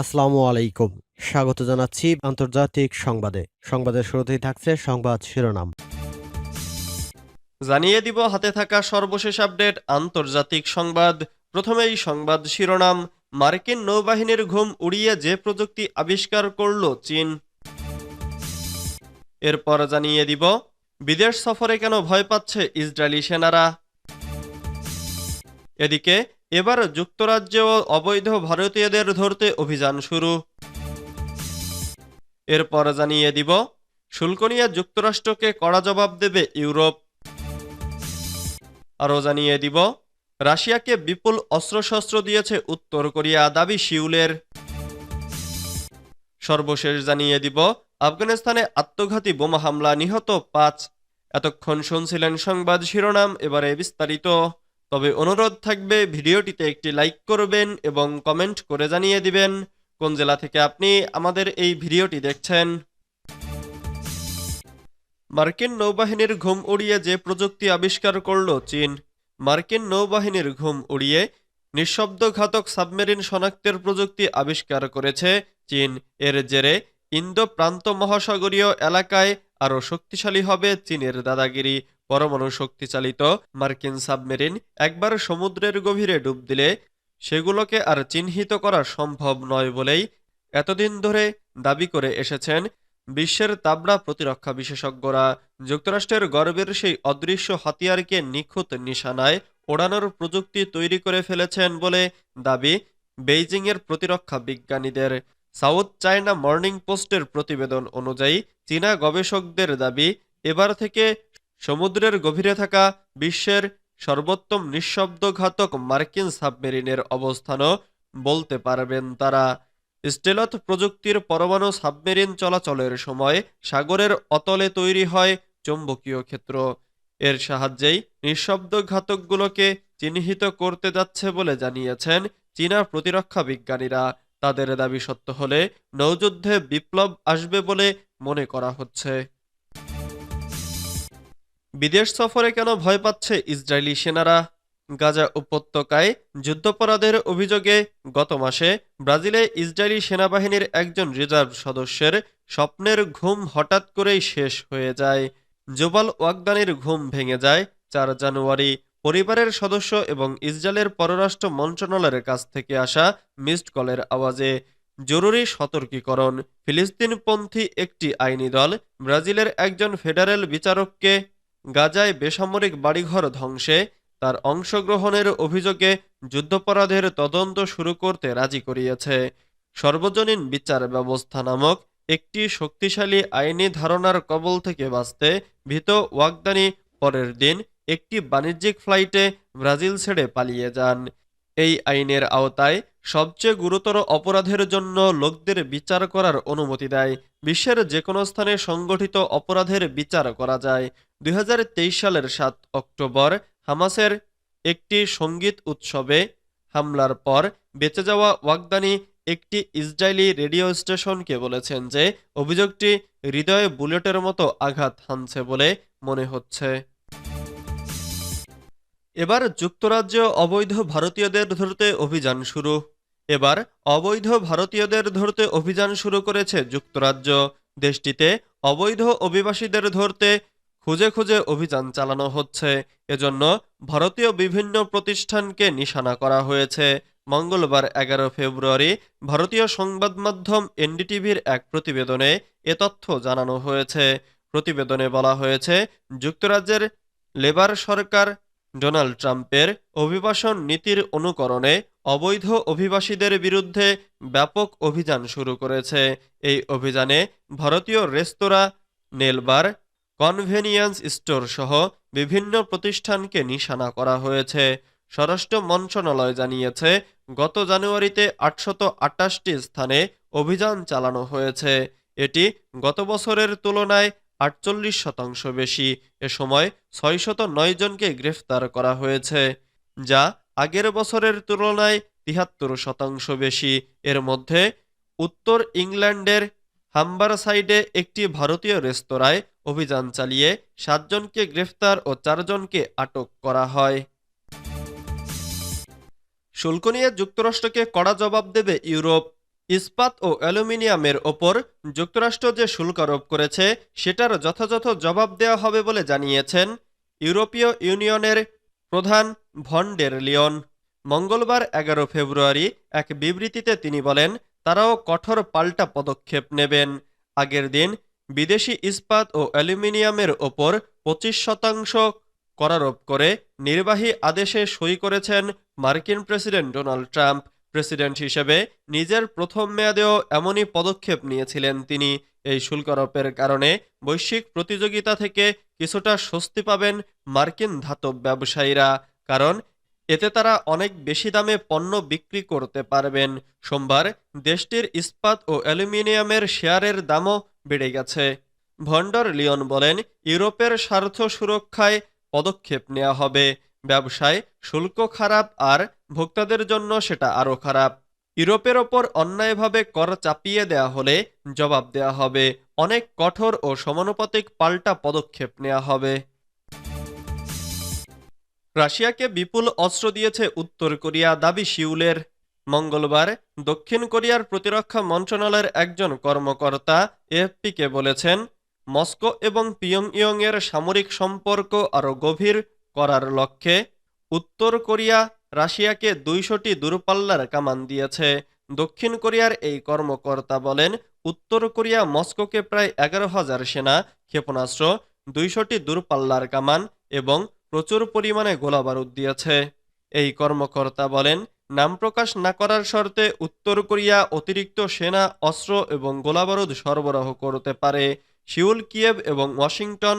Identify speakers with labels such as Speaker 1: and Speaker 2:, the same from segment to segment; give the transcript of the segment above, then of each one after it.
Speaker 1: আসসালামু আলাইকুম। স্বাগত জানাচ্ছি আন্তর্জাতিক সংবাদে। সংবাদের শুরুতেই থাকছে সংবাদ শিরোনাম।
Speaker 2: জানিয়ে দিব, হাতে থাকা সর্বশেষ আপডেট, আন্তর্জাতিক সংবাদ। প্রথমেই সংবাদ শিরোনাম, মার্কিন নৌবাহিনীর ঘুম উড়িয়ে যে প্রযুক্তি আবিষ্কার করল চীন। এরপর জানিয়ে দিব, বিদেশ সফরে কেন ভয় পাচ্ছে ইসরায়েলি সেনারা? এদিকে এবার যুক্তরাজ্যেও অবৈধ ভারতীয়দের ধরতে অভিযান শুরু। এরপর জানিয়ে দিব শুল্ক নিয়ে যুক্তরাষ্ট্রকে কড়া জবাব দেবে ইউরোপ। আরও জানিয়ে দিব, রাশিয়াকে বিপুল অস্ত্রশস্ত্র দিয়েছে উত্তর কোরিয়া, দাবি শিউলের সর্বশেষ জানিয়ে দিব, আফগানিস্তানে আত্মঘাতী বোমা হামলা নিহত পাঁচ। এতক্ষণ শুনছিলেন সংবাদ শিরোনাম, এবারে বিস্তারিত। তবে অনুরোধ থাকবে ভিডিওটিতে একটি লাইক করবেন এবং কমেন্ট করে জানিয়ে দিবেন কোন জেলা থেকে আপনি আমাদের এই ভিডিওটি দেখছেন। মার্কিন নৌবাহিনীর ঘুম উড়িয়ে যে প্রযুক্তি আবিষ্কার করল চীন, মার্কিন নৌবাহিনীর ঘুম উড়িয়ে নিঃশব্দঘাতক সাবমেরিন শনাক্তের প্রযুক্তি আবিষ্কার করেছে চীন। এর জেরে ইন্দো প্রান্ত মহাসাগরীয় এলাকায় আরও শক্তিশালী হবে চীনের দাদাগিরি। পরমাণু শক্তিচালিত মার্কিন সাবমেরিন একবার সমুদ্রের গভীরে ডুব দিলে সেগুলোকে আর চিহ্নিত করা সম্ভব নয় বলেই এতদিন ধরে দাবি করে এসেছেন বিশ্বের তাবড়া প্রতিরক্ষা বিশেষজ্ঞরা। যুক্তরাষ্ট্রের গর্বের সেই অদৃশ্য হাতিয়ারকে নিখুঁত নিশানায় ওড়ানোর প্রযুক্তি তৈরি করে ফেলেছেন বলে দাবি বেইজিংয়ের প্রতিরক্ষা বিজ্ঞানীদের। সাউথ চায়না মর্নিং পোস্টের প্রতিবেদন অনুযায়ী চীনা গবেষকদের দাবি, এবার থেকে সমুদ্রের গভীরে থাকা বিশ্বের সর্বোত্তম নিঃশব্দঘাতক মার্কিন সাবমেরিনের অবস্থানও বলতে পারবেন তারা। স্টেলথ প্রযুক্তির পরমাণু সাবমেরিন চলাচলের সময় সাগরের অতলে তৈরি হয় চৌম্বকীয় ক্ষেত্র। এর সাহায্যেই নিঃশব্দঘাতকগুলোকে চিহ্নিত করতে যাচ্ছে বলে জানিয়েছেন চীনা প্রতিরক্ষা বিজ্ঞানীরা। তাদের দাবি সত্য হলে নৌযুদ্ধে বিপ্লব আসবে বলে মনে করা হচ্ছে। বিদেশ সফরে কেন ভয় পাচ্ছে ইসরায়েলি সেনারা? গাজা উপত্যকায় যুদ্ধাপরাধের অভিযোগে গত মাসে ব্রাজিলে ইসরায়েলি সেনাবাহিনীর একজন রিজার্ভ সদস্যের স্বপ্নের ঘুম হঠাৎ করেই শেষ হয়ে যায়। জোবাল ওয়াগদানির ঘুম ভেঙে যায় চার জানুয়ারি। পরিবারের সদস্য এবং ইসরায়েলের পররাষ্ট্র মন্ত্রণালয়ের কাছ থেকে আসা মিসড কলের আওয়াজে, জরুরি সতর্কীকরণ। ফিলিস্তিনপন্থী একটি আইনি দল ব্রাজিলের একজন ফেডারেল বিচারককে গাজায় বেসামরিক বাড়িঘর ধ্বংসে, তার অংশগ্রহণের অভিযোগে যুদ্ধাপরাধের তদন্ত শুরু করতে রাজি করিয়েছে। সর্বজনীন বিচার ব্যবস্থা নামক একটি শক্তিশালী আইনি ধারণার কবল থেকে বাঁচতে ভীত ওয়াগদানি পরের দিন একটি বাণিজ্যিক ফ্লাইটে ব্রাজিল ছেড়ে পালিয়ে যান। এই আইনের আওতায় সবচেয়ে গুরুতর অপরাধের জন্য লোকদের বিচার করার অনুমতি দেয়। বিশ্বের যে কোনো স্থানে সংগঠিত অপরাধের বিচার করা যায়। দুই হাজার তেইশ সালের সাত অক্টোবর, হামাসের একটি সংগীত উৎসবে হামলার পর বেঁচে যাওয়া ওয়াগদানি একটি ইসরায়েলি রেডিও স্টেশনকে বলেছেন যে, অভিযোগটি হৃদয়ে বুলেটের মতো আঘাত হানছে বলে মনে হচ্ছে। এবার যুক্তরাজ্য অবৈধ ভারতীয়দের ধরতে অভিযান শুরু। এবার অবৈধ ভারতীয়দের ধরতে অভিযান শুরু করেছে যুক্তরাজ্য। দেশটিতে অবৈধ অভিবাসীদের ধরতে খুঁজে খুঁজে অভিযান চালানো হচ্ছে। এজন্য ভারতীয় বিভিন্ন প্রতিষ্ঠানকে নিশানা করা হয়েছে। মঙ্গলবার এগারো ফেব্রুয়ারি ভারতীয় সংবাদ মাধ্যম এনডিটিভির এক প্রতিবেদনে এ তথ্য জানানো হয়েছে। প্রতিবেদনে বলা হয়েছে, যুক্তরাজ্যের লেবার সরকার ডোনাল্ড ট্রাম্পের অভিবাসন নীতির অনুকরণে অবৈধ অভিবাসীদের বিরুদ্ধে ব্যাপক অভিযান শুরু করেছে। এই অভিযানে ভারতীয় রেস্তোরাঁ, নেলবার, কনভেনিয়েন্স স্টোর সহ বিভিন্ন প্রতিষ্ঠানকে নিশানা করা হয়েছে। স্বরাষ্ট্র মন্ত্রণালয় জানিয়েছে, গত জানুয়ারিতে আটশত আটাশটি স্থানে অভিযান চালানো হয়েছে। এটি গত বছরের তুলনায় আটচল্লিশ শতাংশ বেশি। এ সময় ছয়শত নয় জনকে গ্রেফতার করা হয়েছে, যা আগের বছরের তুলনায় তিহাত্তর শতাংশ বেশি। এর মধ্যে উত্তর ইংল্যান্ডের হাম্বারসাইডে একটি ভারতীয় রেস্তোরাঁয় অভিযান চালিয়ে সাতজনকে গ্রেফতার ও চারজনকে আটক করা হয়। শুল্ক নিয়ে যুক্তরাষ্ট্রকে কড়া জবাব দেবে ইউরোপ। ইস্পাত ও অ্যালুমিনিয়ামের ওপর যুক্তরাষ্ট্র যে শুল্ক আরোপ করেছে, সেটার যথাযথ জবাব দেওয়া হবে বলে জানিয়েছেন ইউরোপীয় ইউনিয়নের প্রধান ভন ডের লিয়ন মঙ্গলবার এগারো ফেব্রুয়ারি এক বিবৃতিতে তিনি বলেন, তারাও কঠোর পাল্টা পদক্ষেপ নেবেন। আগের দিন বিদেশি ইস্পাত ও অ্যালুমিনিয়ামের ওপর পঁচিশ শতাংশ করারোপ করে নির্বাহী আদেশে সই করেছেন মার্কিন প্রেসিডেন্ট ডোনাল্ড ট্রাম্প। প্রেসিডেন্ট হিসেবে নিজের প্রথম মেয়াদেও এমনই পদক্ষেপ নিয়েছিলেন তিনি। এই শুল্ক আরোপের কারণে বৈশ্বিক প্রতিযোগিতা থেকে কিছুটা স্বস্তি পাবেন মার্কিন ধাতব ব্যবসায়ীরা, কারণ এতে তারা অনেক বেশি দামে পণ্য বিক্রি করতে পারবেন। সোমবার দেশটির ইস্পাত ও অ্যালুমিনিয়ামের শেয়ারের দামও বেড়ে গেছে। ভন্ডর লিওন বলেন, ইউরোপের স্বার্থ সুরক্ষায় পদক্ষেপ নেওয়া হবে। ব্যবসায় শুল্ক খারাপ আর ভোক্তাদের জন্য সেটা আরও খারাপ। ইউরোপের ওপর অন্যায়ভাবে কর চাপিয়ে দেয়া হলে জবাব দেয়া হবে, অনেক কঠোর ও সমানুপাতিক পাল্টা পদক্ষেপ নেওয়া হবে। রাশিয়াকে বিপুল অস্ত্র দিয়েছে উত্তর কোরিয়া দাবি শিউলের মঙ্গলবার দক্ষিণ কোরিয়ার প্রতিরক্ষা মন্ত্রণালয়ের একজন কর্মকর্তা এফপিকে বলেছেন, মস্কো এবং পিয়ংইয়ং এর সামরিক সম্পর্ক আরও গভীর করার লক্ষ্যে উত্তর কোরিয়া রাশিয়াকে দুইশোটি দূরপাল্লার কামান দিয়েছে। দক্ষিণ কোরিয়ার এই কর্মকর্তা বলেন, উত্তর কোরিয়া মস্কোকে প্রায় এগারো হাজার সেনা, ক্ষেপণাস্ত্র, দুইশোটি দূরপাল্লার কামান এবং প্রচুর পরিমাণে গোলাবারুদ দিয়েছে। এই কর্মকর্তা বলেন, নাম প্রকাশ না করার শর্তে উত্তর কোরিয়া অতিরিক্ত সেনা, অস্ত্র এবং গোলাবারুদ সরবরাহ করতে পারে। সিউল, কিয়েভ এবং ওয়াশিংটন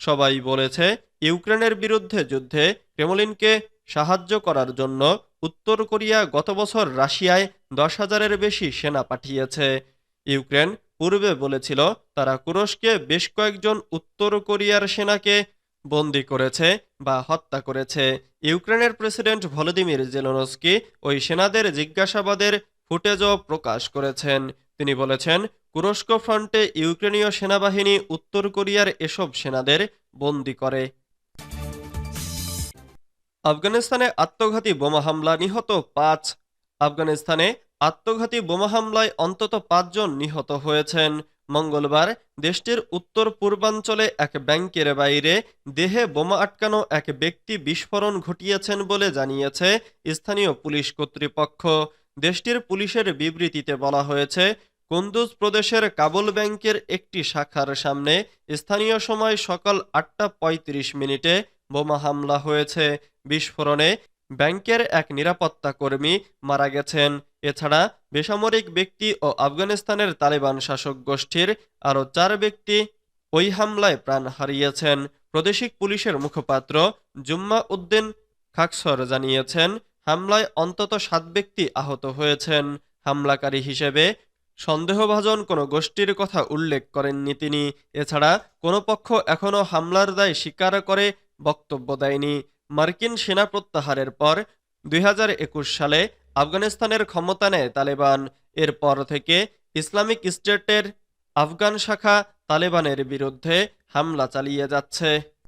Speaker 2: সবাই বলেছে, ইউক্রেনের বিরুদ্ধে যুদ্ধে ক্রেমলিনকে সাহায্য করার জন্য উত্তর কোরিয়া গত বছর রাশিয়ায় দশ হাজারের বেশি সেনা পাঠিয়েছে। ইউক্রেন পূর্বে বলেছিল তারা কুরস্কে বেশ কয়েকজন উত্তর কোরিয়ার সেনাকে বন্দি করেছে বা হত্যা করেছে। ইউক্রেনের প্রেসিডেন্ট ভলোদিমির জেলনস্কি ওই সেনাদের জিজ্ঞাসাবাদের ফুটেজও প্রকাশ করেছেন। তিনি বলেছেন কুরস্ক ফ্রন্টে ইউক্রেনীয় সেনাবাহিনী উত্তর কোরিয়ার এসব সেনাদের বন্দি করে। আফগানিস্তানে আত্মঘাতী বোমা হামলা নিহত পাঁচ। আফগানিস্তানে আত্মঘাতী বোমা হামলায় অন্তত পাঁচজন নিহত হয়েছেন। মঙ্গলবার দেশটির উত্তর পূর্বাঞ্চলে এক ব্যাংকের বাইরে দেহে বোমা আটকানো এক ব্যক্তি বিস্ফোরণ ঘটিয়েছেন বলে জানিয়েছে স্থানীয় পুলিশ কর্তৃপক্ষ। দেশটির পুলিশের বিবৃতিতে বলা হয়েছে, কুন্দুজ প্রদেশের কাবুল ব্যাংকের একটি শাখার সামনে স্থানীয় সময় সকাল আটটা পঁয়ত্রিশ মিনিটে বোমা হামলা হয়েছে। বিস্ফোরণে ব্যাংকের এক নিরাপত্তা কর্মী মারা গেছেন। এছাড়া বেসামরিক ব্যক্তি ও আফগানিস্তানের তালেবান শাসক গোষ্ঠীর আরও চার ব্যক্তি ওই হামলায় প্রাণ হারিয়েছেন। প্রাদেশিক পুলিশের মুখপাত্র জুম্মা উদ্দিন খাকসর জানিয়েছেন, হামলায় অন্তত সাত ব্যক্তি আহত হয়েছেন। হামলাকারী হিসেবে সন্দেহভাজন কোনো গোষ্ঠীর কথা উল্লেখ করেননি তিনি। এছাড়া কোনো পক্ষ এখনও হামলার দায় স্বীকার করে বক্তব্য দেয়নি। মার্কিন সেনা প্রত্যাহারের পর দুই হাজার একুশ সালে আফগানিস্তানের ক্ষমতা নেয় তালেবান। এরপর থেকে ইসলামিক স্টেটের আফগান শাখা তালেবানের বিরুদ্ধে হামলা চালিয়ে যাচ্ছে।